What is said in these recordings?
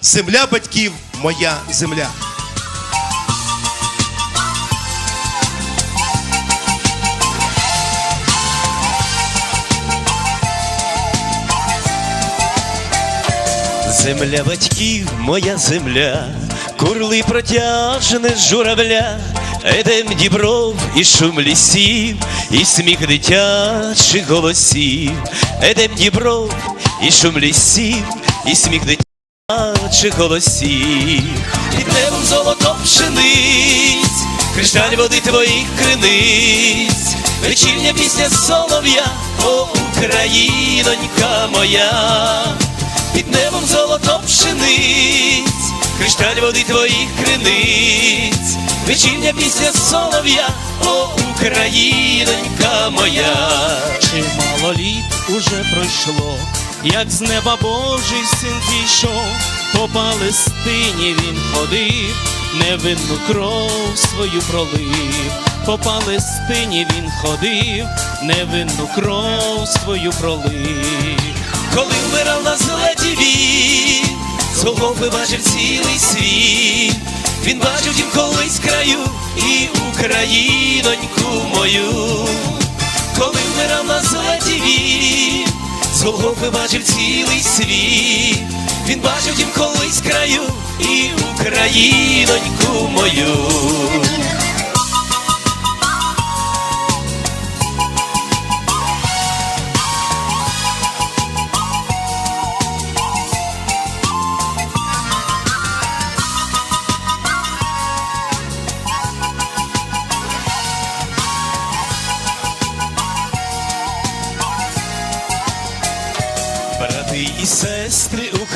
Земля батьків, моя земля. Земля батьків, моя земля, курли протяжне журавля, Едем дібров і шум лісів, і сміх дитячих голосів, Едем дібров і шум лісів, і сміх дитячих голосів, під небом золото пшениць, кришталь води твоїх криниць, вечірня пісня солов'я, о Українонька моя. Під небом золото пшениць, кришталь води твоїх криниць, вечірня пісня солов'я, о Українонька моя. Чимало літ уже пройшло, як з неба Божий син зійшов, по Палестині він ходив, невинну кров свою пролив, по Палестині він ходив, невинну кров свою пролив. Коли вмирав на він, з Голгофи бачив цілий світ. Він бачив тім колись краю і Україноньку мою. Коли вмирав на він, з Голгофи бачив цілий світ. Він бачив тім колись краю і Україноньку мою.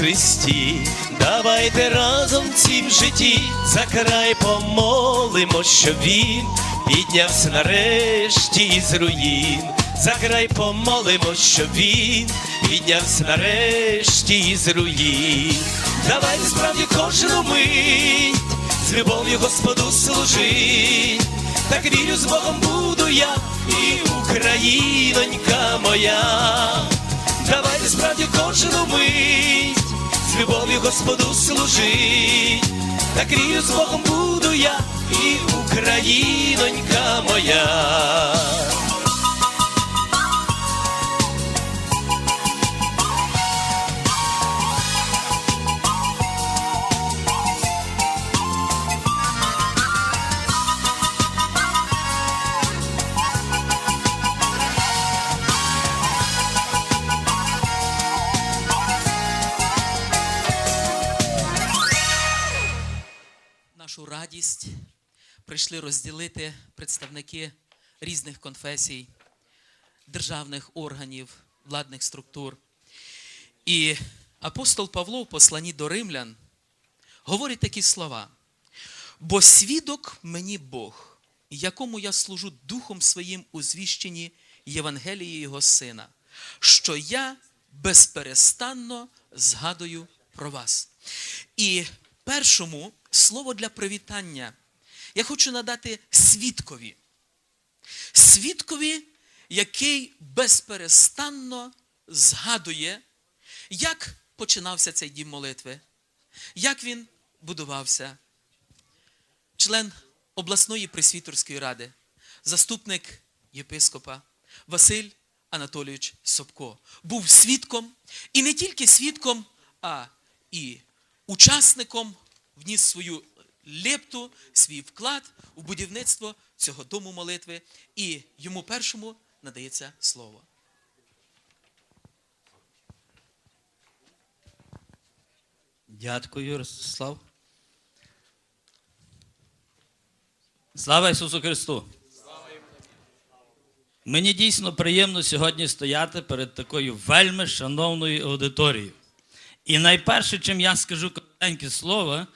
Христі, давайте разом в цім житті за край помолимо, щоб він піднявся нарешті із руїн. За край помолимо, щоб він піднявся нарешті із руїн. Давайте справді кожну мить з любов'ю Господу служить. Так вірю, з Богом буду я і Українонька моя. Давайте справді кожну мить з любов'ю Господу служить. Так рію з Богом буду я і Українонька моя. Радість прийшли розділити представники різних конфесій, державних органів, владних структур. І апостол Павло в посланні до римлян говорить такі слова: бо свідок мені Бог, якому я служу духом своїм у звіщенні Євангелії Його Сина, що я безперестанно згадую про вас. І першому слово для привітання я хочу надати свідкові. Свідкові, який безперестанно згадує, як починався цей дім молитви, як він будувався. Член обласної пресвітерської ради, заступник єпископа Василь Анатолійович Собко був свідком, і не тільки свідком, а і учасником вніс свою лепту, свій вклад у будівництво цього дому молитви, і йому першому надається слово. Дякую, Ростислав. Слава Ісусу Христу! Мені дійсно приємно сьогодні стояти перед такою вельми шановною аудиторією. І найперше, чим я скажу коротеньке слово,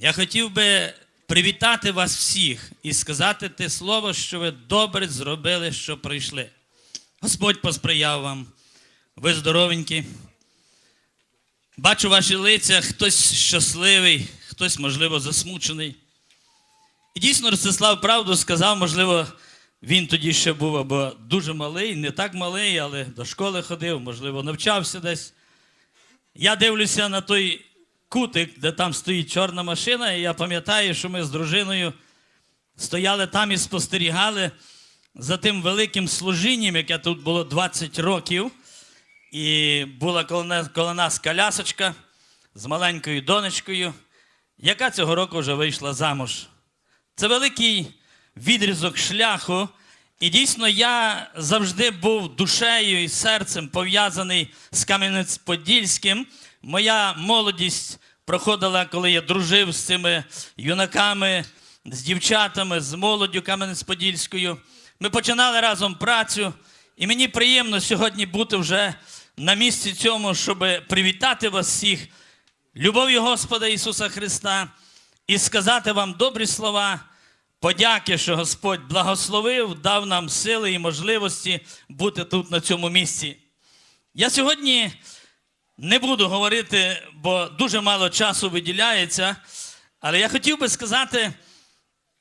я хотів би привітати вас всіх і сказати те слово, що ви добре зробили, що прийшли. Господь посприяв вам, ви здоровенькі. Бачу ваші лиця, хтось щасливий, хтось, можливо, засмучений. І дійсно, Ростислав правду сказав, можливо, він тоді ще був або дуже малий, не так малий, але до школи ходив, можливо, навчався десь. Я дивлюся на той кутик, де там стоїть чорна машина, і я пам'ятаю, що ми з дружиною стояли там і спостерігали за тим великим служінням, яке тут було 20 років. І була коло нас, колясочка з маленькою донечкою, яка цього року вже вийшла замуж. Це великий відрізок шляху. І дійсно я завжди був душею і серцем пов'язаний з Кам'янець-Подільським. Моя молодість проходила, коли я дружив з цими юнаками, з дівчатами, з молоддю Кам'янець-Подільською. Ми починали разом працю, і мені приємно сьогодні бути вже на місці цьому, щоб привітати вас всіх любов'ю Господа Ісуса Христа і сказати вам добрі слова, подяки, що Господь благословив, дав нам сили і можливості бути тут на цьому місці. Я сьогодні не буду говорити, бо дуже мало часу виділяється, але я хотів би сказати,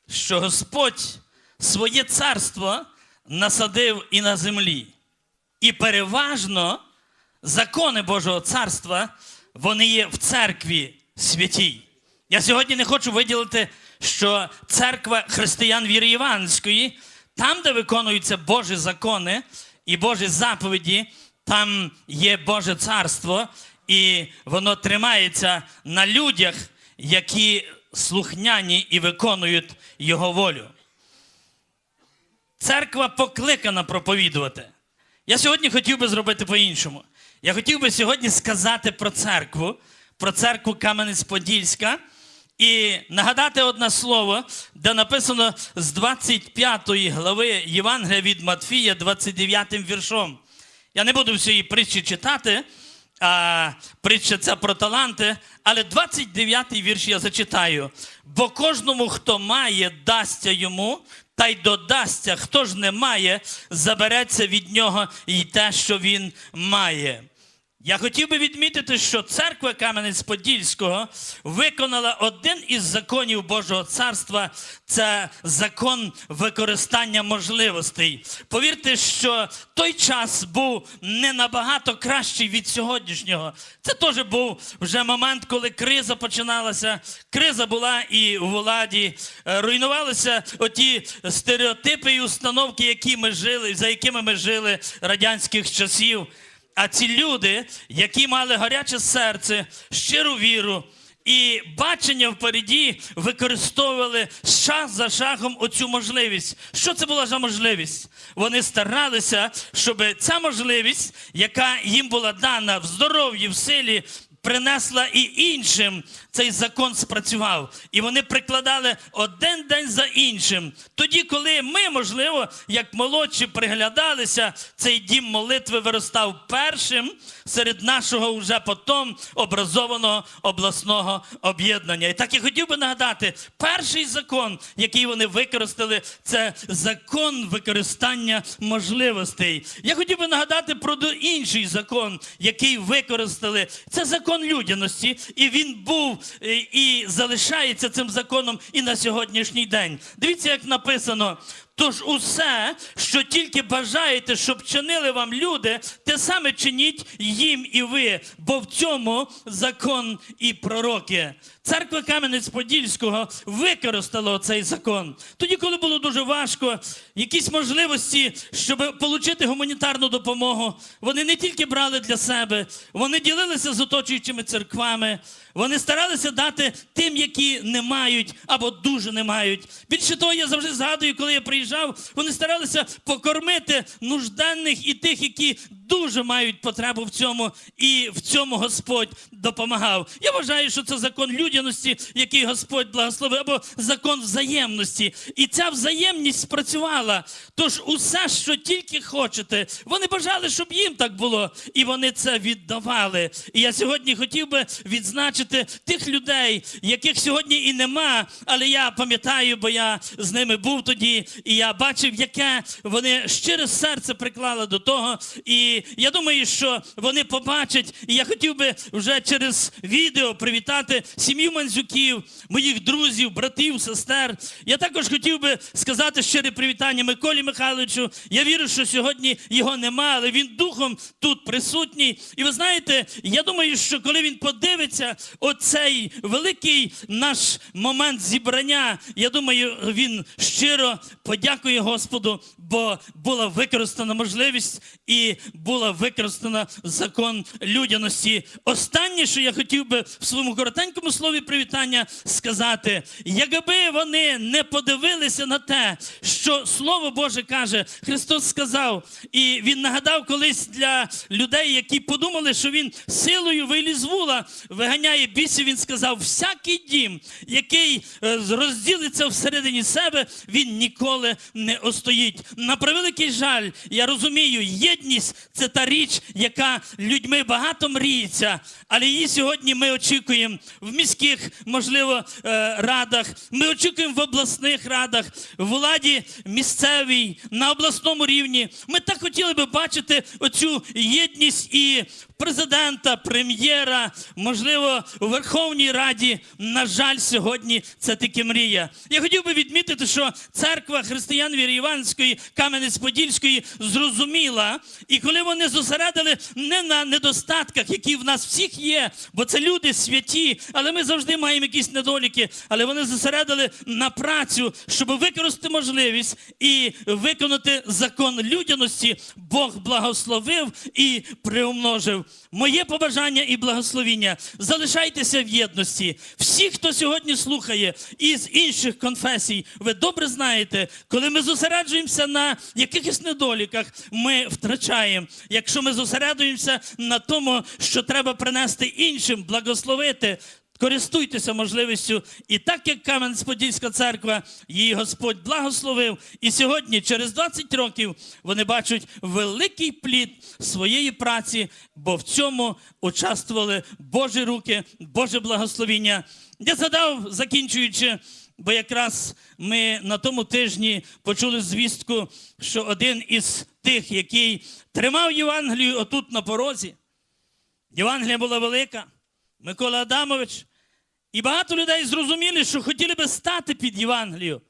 що Господь своє царство насадив і на землі. І переважно закони Божого царства, вони є в церкві святій. Я сьогодні не хочу виділити, що церква християн віри Іванської, там, де виконуються Божі закони і Божі заповіді, там є Боже царство, і воно тримається на людях, які слухняні і виконують Його волю. Церква покликана проповідувати. Я сьогодні хотів би зробити по-іншому. Я хотів би сьогодні сказати про церкву, про церкву Кам'янець-Подільська і нагадати одне слово, де написано з 25 глави Євангелія від Матфія, 29 віршом. Я не буду всієї притчі читати, а притча ця про таланти, але 29 й вірш я зачитаю. Бо кожному, хто має, дасться йому, та й додасться, хто ж не має, забереться від нього і те, що він має. Я хотів би відмітити, що церква Кам'янець-Подільського виконала один із законів Божого царства це закон використання можливостей. Повірте, що той час був не набагато кращий від сьогоднішнього. Це теж був вже момент, коли криза починалася. Криза була і у владі. Е, Руйнувалися оті стереотипи і установки, які ми жили, за якими ми жили радянських часів. А ці люди, які мали гаряче серце, щиру віру і бачення впереді, використовували шаг за шагом оцю можливість. Що це була за можливість? Вони старалися, щоб ця можливість, яка їм була дана в здоров'ї, в силі, принесла і іншим цей закон спрацював. І вони прикладали один день за іншим. Тоді, коли ми, можливо, як молодші приглядалися, цей дім молитви виростав першим серед нашого вже потом образованого обласного об'єднання. І так я хотів би нагадати, перший закон, який вони використали, це закон використання можливостей. Я хотів би нагадати про інший закон, який використали. Це закон людяності, і він був е, і залишається цим законом і на сьогоднішній день. Дивіться, як написано. Тож усе, що тільки бажаєте, щоб чинили вам люди, те саме чиніть їм і ви, бо в цьому закон і пророки. Церква Кам'янець-Подільського використала цей закон. Тоді, коли було дуже важко, якісь можливості, щоб отримати гуманітарну допомогу, вони не тільки брали для себе, вони ділилися з оточуючими церквами, вони старалися дати тим, які не мають або дуже не мають. Більше того, я завжди згадую, коли я приїжджав, вони старалися покормити нужденних і тих, які дуже мають потребу в цьому, і в цьому Господь допомагав. Я вважаю, що це закон людяності, який Господь благословив, або закон взаємності. І ця взаємність спрацювала. Тож усе, що тільки хочете, вони бажали, щоб їм так було, і вони це віддавали. І я сьогодні хотів би відзначити тих людей, яких сьогодні і нема, але я пам'ятаю, бо я з ними був тоді, і я бачив, яке вони щире серце приклали до того. І Я думаю, що вони побачать. І я хотів би вже через відео привітати сім'ю Манзюків, моїх друзів, братів, сестер. Я також хотів би сказати щире привітання Миколі Михайловичу. Я вірю, що сьогодні його нема, але він духом тут присутній. І ви знаєте, я думаю, що коли він подивиться оцей великий наш момент зібрання, я думаю, він щиро подякує Господу, бо була використана можливість і була використана закон людяності. Останнє, що я хотів би в своєму коротенькому слові привітання сказати, якби вони не подивилися на те, що Слово Боже каже, Христос сказав, і Він нагадав колись для людей, які подумали, що Він силою виліз вула виганяє бісів. Він сказав: всякий дім, який е, розділиться всередині себе, він ніколи не остоїть. На превеликий жаль, я розумію, єдність це та річ, яка людьми багато мріється, але її сьогодні ми очікуємо в міських, можливо, е, радах. Ми очікуємо в обласних радах, в владі місцевій, на обласному рівні. Ми так хотіли би бачити оцю єдність і президента, прем'єра, можливо, у Верховній Раді. На жаль, сьогодні це тільки мрія. Я хотів би відмітити, що церква християн віри Іванської, Кам'янець-Подільської зрозуміла, і коли вони зосередили не на недостатках, які в нас всіх є, бо це люди святі, але ми завжди маємо якісь недоліки. Але вони зосередили на працю, щоб використати можливість і виконати закон людяності. Бог благословив і приумножив. Моє побажання і благословіння. Залишайтеся в єдності. Всі, хто сьогодні слухає із інших конфесій, ви добре знаєте, коли ми зосереджуємося на якихось недоліках, ми втрачаємо. Якщо ми зосередуємося на тому, що треба принести іншим, благословити. Користуйтеся можливістю, і так як Кам'янець-Подільська церква, її Господь благословив. І сьогодні, через 20 років, вони бачать великий плід своєї праці, бо в цьому участвували Божі руки, Боже благословіння. Я згадав, закінчуючи, бо якраз ми на тому тижні почули звістку, що один із тих, який тримав Євангелію отут на порозі, Євангелія була велика. Микола Адамович. І багато людей зрозуміли, що хотіли би стати під Євангелію.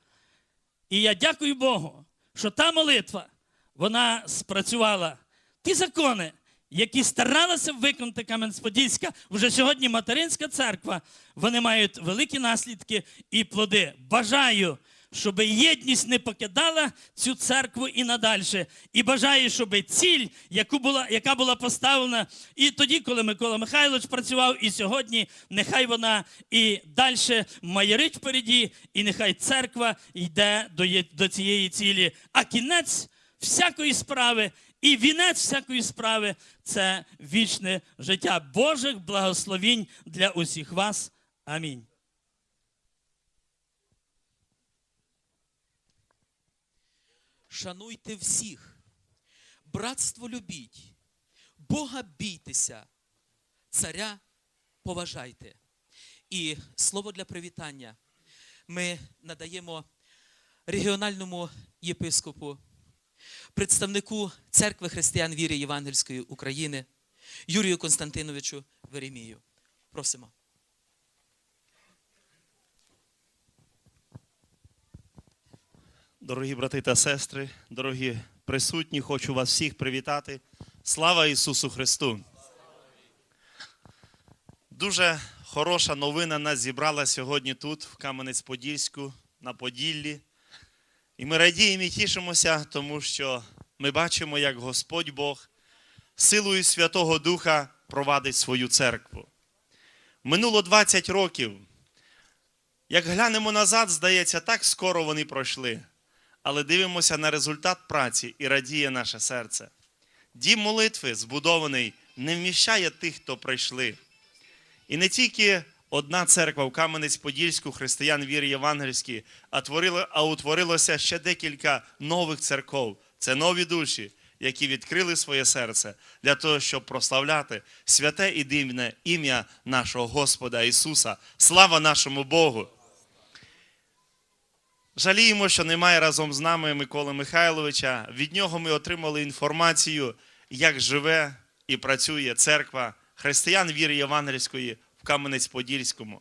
І я дякую Богу, що та молитва, вона спрацювала. Ті закони, які старалася виконати Кам'янець-Подільська, вже сьогодні материнська церква, вони мають великі наслідки і плоди. Бажаю, щоб єдність не покидала цю церкву і надальше. І бажаю, щоб ціль, яку була, яка була поставлена і тоді, коли Микола Михайлович працював, і сьогодні, нехай вона і далі майорить впереді, і нехай церква йде до, до цієї цілі. А кінець всякої справи і вінець всякої справи це вічне життя Божих благословінь для усіх вас. Амінь. Шануйте всіх, братство любіть, Бога бійтеся, царя поважайте. І слово для привітання ми надаємо регіональному єпископу, представнику церкви християн віри Євангельської України Юрію Константиновичу Веремію. Просимо. Дорогі брати та сестри, дорогі присутні, хочу вас всіх привітати. Слава Ісусу Христу! Дуже хороша новина нас зібрала сьогодні тут, в Кам'янець-Подільську, на Поділлі. І ми радіємо і тішимося, тому що ми бачимо, як Господь Бог силою Святого Духа провадить свою церкву. Минуло 20 років. Як глянемо назад, здається, так скоро вони пройшли. Але дивимося на результат праці і радіє наше серце. Дім молитви, збудований, не вміщає тих, хто прийшли. І не тільки одна церква в Кам'янець-Подільську, християн віри євангельські, а, творило, а утворилося ще декілька нових церков. Це нові душі, які відкрили своє серце для того, щоб прославляти святе і дивне ім'я нашого Господа Ісуса. Слава нашому Богу! Жаліємо, що немає разом з нами Миколи Михайловича. Від нього ми отримали інформацію, як живе і працює церква християн віри Євангельської в Кам'янець-Подільському.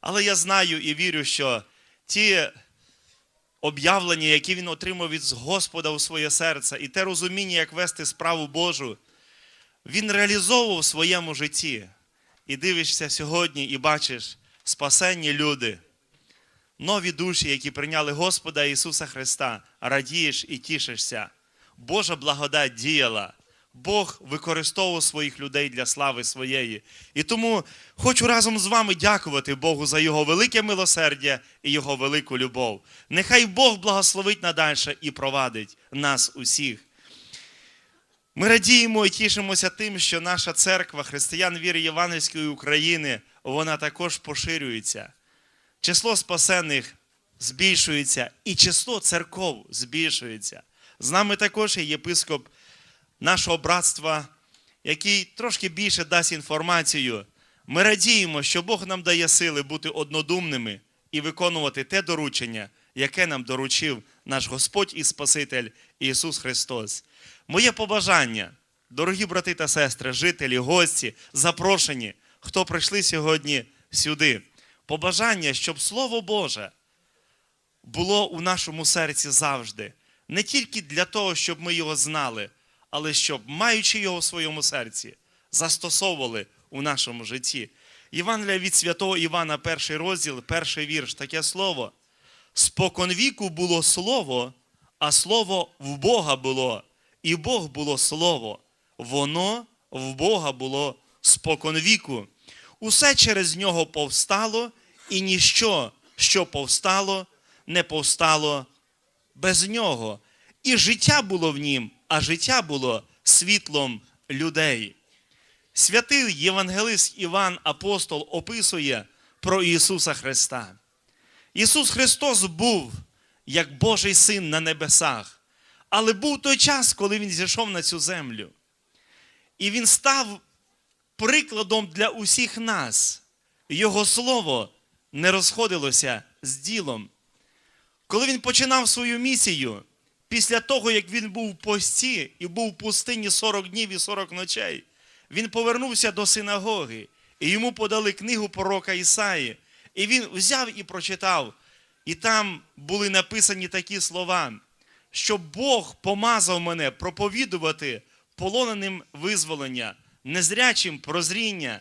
Але я знаю і вірю, що ті об'явлення, які він отримав від Господа у своє серце, і те розуміння, як вести справу Божу, він реалізовував в своєму житті. І дивишся сьогодні і бачиш спасенні люди, нові душі, які прийняли Господа Ісуса Христа, радієш і тішишся. Божа благодать діяла. Бог використовував своїх людей для слави своєї. І тому хочу разом з вами дякувати Богу за Його велике милосердя і Його велику любов. Нехай Бог благословить надальше і провадить нас усіх. Ми радіємо і тішимося тим, що наша церква християн віри Євангельської України, вона також поширюється. Число спасених збільшується, і число церков збільшується. З нами також є єпископ нашого братства, який трошки більше дасть інформацію. Ми радіємо, що Бог нам дає сили бути однодумними і виконувати те доручення, яке нам доручив наш Господь і Спаситель Ісус Христос. Моє побажання, дорогі брати та сестри, жителі, гості, запрошені, хто прийшли сьогодні сюди. Побажання, щоб Слово Боже було у нашому серці завжди. Не тільки для того, щоб ми його знали, але щоб, маючи його в своєму серці, застосовували у нашому житті. Євангелія від святого Івана, перший розділ, перший вірш, таке слово. Споконвіку було слово, а слово в Бога було, і Бог було слово. Воно в Бога було споконвіку. Усе через нього повстало, і ніщо, що повстало, не повстало без нього. І життя було в нім, а життя було світлом людей. Святий Євангелист Іван Апостол описує про Ісуса Христа. Ісус Христос був як Божий син на небесах, але був той час, коли Він зійшов на цю землю. І Він став прикладом для усіх нас. Його слово не розходилося з ділом. Коли він починав свою місію, після того, як він був в пості і був в пустині 40 днів і 40 ночей, він повернувся до синагоги, і йому подали книгу пророка Ісаї. І він взяв і прочитав. І там були написані такі слова, що Бог помазав мене проповідувати полоненим визволення, незрячим прозріння,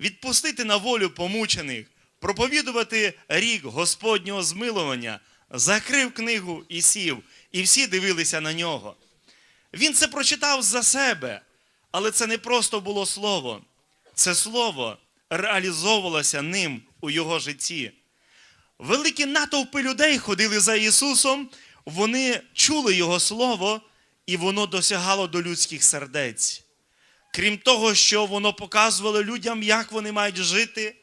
відпустити на волю помучених, проповідувати рік Господнього змилування, закрив книгу і сів, і всі дивилися на нього. Він це прочитав за себе, але це не просто було слово. Це слово реалізовувалося ним у його житті. Великі натовпи людей ходили за Ісусом, вони чули Його Слово, і воно досягало до людських сердець. Крім того, що воно показувало людям, як вони мають жити,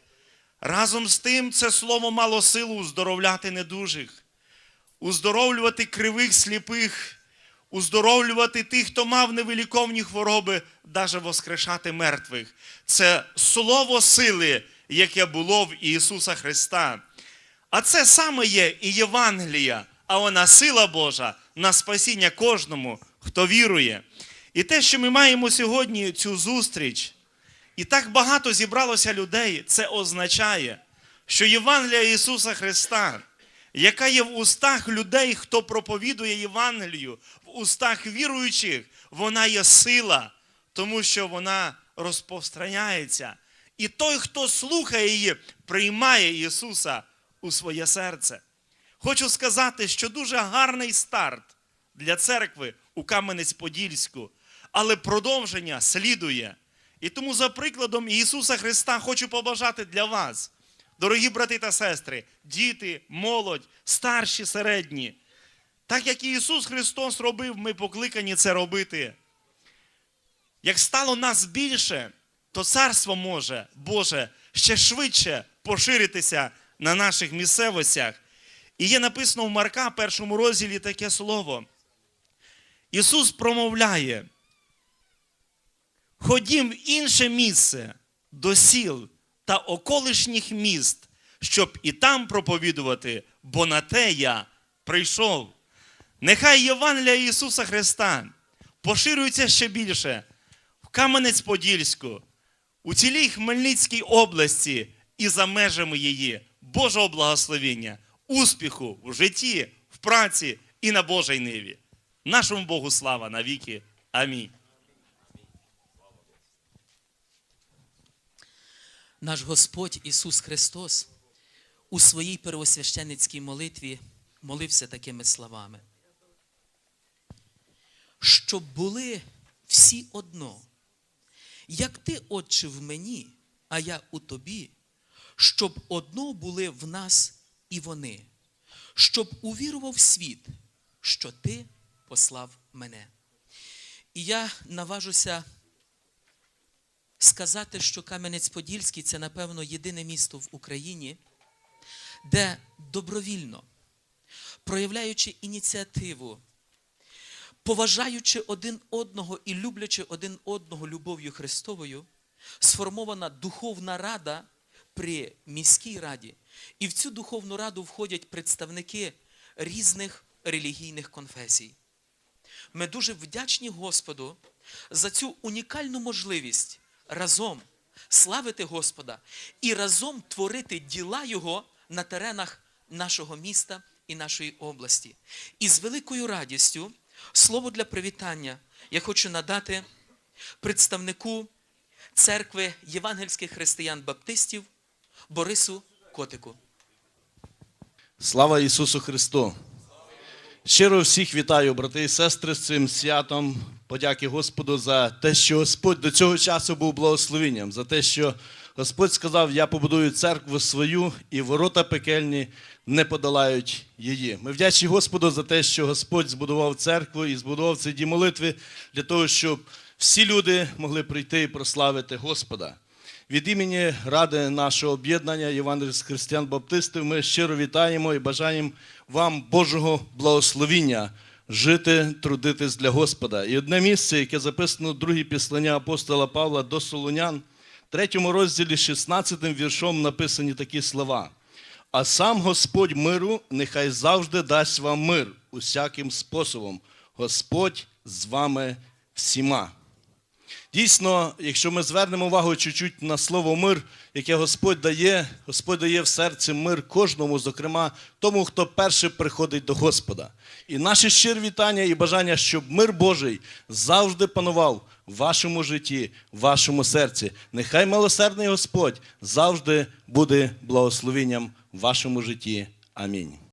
разом з тим це слово мало силу уздоровляти недужих, уздоровлювати кривих сліпих, уздоровлювати тих, хто мав невиліковні хвороби, навіть воскрешати мертвих. Це слово сили, яке було в Ісуса Христа. А це саме є і Євангелія, а вона сила Божа на спасіння кожному, хто вірує. І те, що ми маємо сьогодні цю зустріч, і так багато зібралося людей, це означає, що Євангелія Ісуса Христа, яка є в устах людей, хто проповідує Євангелію, в устах віруючих, вона є сила, тому що вона розпространяється. І той, хто слухає її, приймає Ісуса у своє серце. Хочу сказати, що дуже гарний старт для церкви у Кам'янець-Подільську, але продовження слідує. І тому, за прикладом Ісуса Христа, хочу побажати для вас, дорогі брати та сестри, діти, молодь, старші, середні. Так як і Ісус Христос робив, ми покликані це робити. Як стало нас більше, то царство може, Боже, ще швидше поширитися на наших місцевостях. І є написано в Марка, першому розділі таке слово. Ісус промовляє: ходім в інше місце до сіл та околишніх міст, щоб і там проповідувати, бо на те я прийшов. Нехай Євангелія Ісуса Христа поширюється ще більше в Кам'янець-Подільську, у цілій Хмельницькій області і за межами її Божого благословення, успіху в житті, в праці і на Божій ниві. Нашому Богу слава навіки. Амінь. Наш Господь Ісус Христос у своїй первосвященницькій молитві молився такими словами. Щоб були всі одно, як ти, Отче, в мені, а я у тобі, щоб одно були в нас і вони, щоб увірував світ, що ти послав мене. І я наважуся сказати, що Кам'янець-Подільський це, напевно, єдине місто в Україні, де добровільно, проявляючи ініціативу, поважаючи один одного і люблячи один одного любов'ю Христовою, сформована духовна рада при міській раді. І в цю духовну раду входять представники різних релігійних конфесій. Ми дуже вдячні Господу за цю унікальну можливість разом славити Господа і разом творити діла Його на теренах нашого міста і нашої області. І з великою радістю слово для привітання я хочу надати представнику церкви євангельських християн-баптистів Борису Котику. Слава Ісусу Христу! Щиро всіх вітаю, брати і сестри, з цим святом. Подяки Господу за те, що Господь до цього часу був благословенням, за те, що Господь сказав: Я побудую церкву свою, і ворота пекельні не подолають її. Ми вдячні Господу за те, що Господь збудував церкву і збудував цей дім молитви для того, щоб всі люди могли прийти і прославити Господа. Від імені Ради нашого об'єднання Євангельських християн-баптистів ми щиро вітаємо і бажаємо вам Божого благословіння жити, трудитись для Господа. І одне місце, яке записано в другій післання апостола Павла до Солонян, в третьому розділі 16 віршом написані такі слова. А сам Господь миру нехай завжди дасть вам мир усяким способом. Господь з вами всіма. Дійсно, якщо ми звернемо увагу чуть-чуть на слово мир, яке Господь дає, Господь дає в серці мир кожному, зокрема тому, хто перший приходить до Господа. І наші щирі вітання і бажання, щоб мир Божий завжди панував в вашому житті, в вашому серці. Нехай милосердний Господь завжди буде благословенням в вашому житті. Амінь.